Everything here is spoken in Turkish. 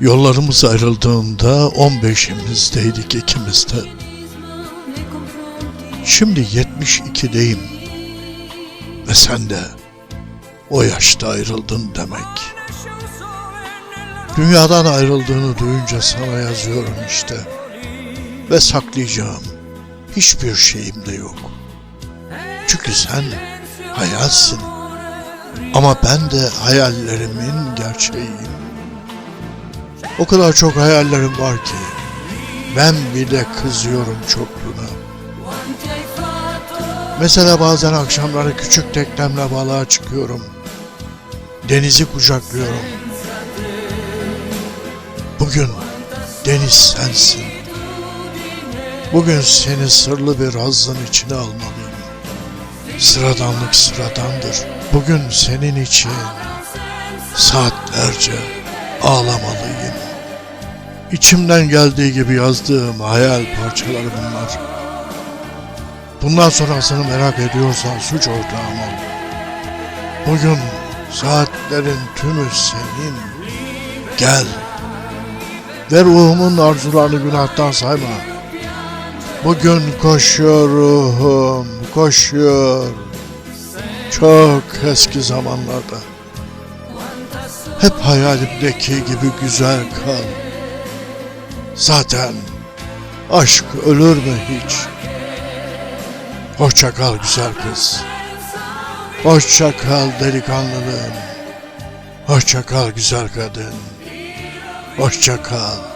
Yollarımız ayrıldığında 15'imizdeydik ikimiz de. Şimdi 72'deyim. Ve sen de o yaşta ayrıldın demek. Dünyadan ayrıldığını duyunca sana yazıyorum işte. Ve saklayacağım hiçbir şeyim de yok. Çünkü sen hayalsin. Ama ben de hayallerimin gerçeğiyim. O kadar çok hayallerim var ki ben bile kızıyorum çokluğuna. Mesela bazen akşamları küçük teknemle balığa çıkıyorum. Denizi kucaklıyorum. Bugün deniz sensin. Bugün seni sırlı bir hazın içine almalıyım. Sıradanlık sıradandır. Bugün senin için saatlerce ağlamalıyım. İçimden geldiği gibi yazdığım hayal parçaları bunlar. Bundan sonrasını merak ediyorsan suç ortağım ol. Bugün saatlerin tümü senin. Gel. Ve ruhumun arzularını günahtan sayma. Bugün koşuyor ruhum, koşuyor. Çok eski zamanlarda. Hep hayalimdeki gibi güzel kal. Zaten aşk ölür mü hiç? Hoşça kal güzel kız. Hoşça kal delikanlılığım. Hoşça kal güzel kadın. Hoşça kal.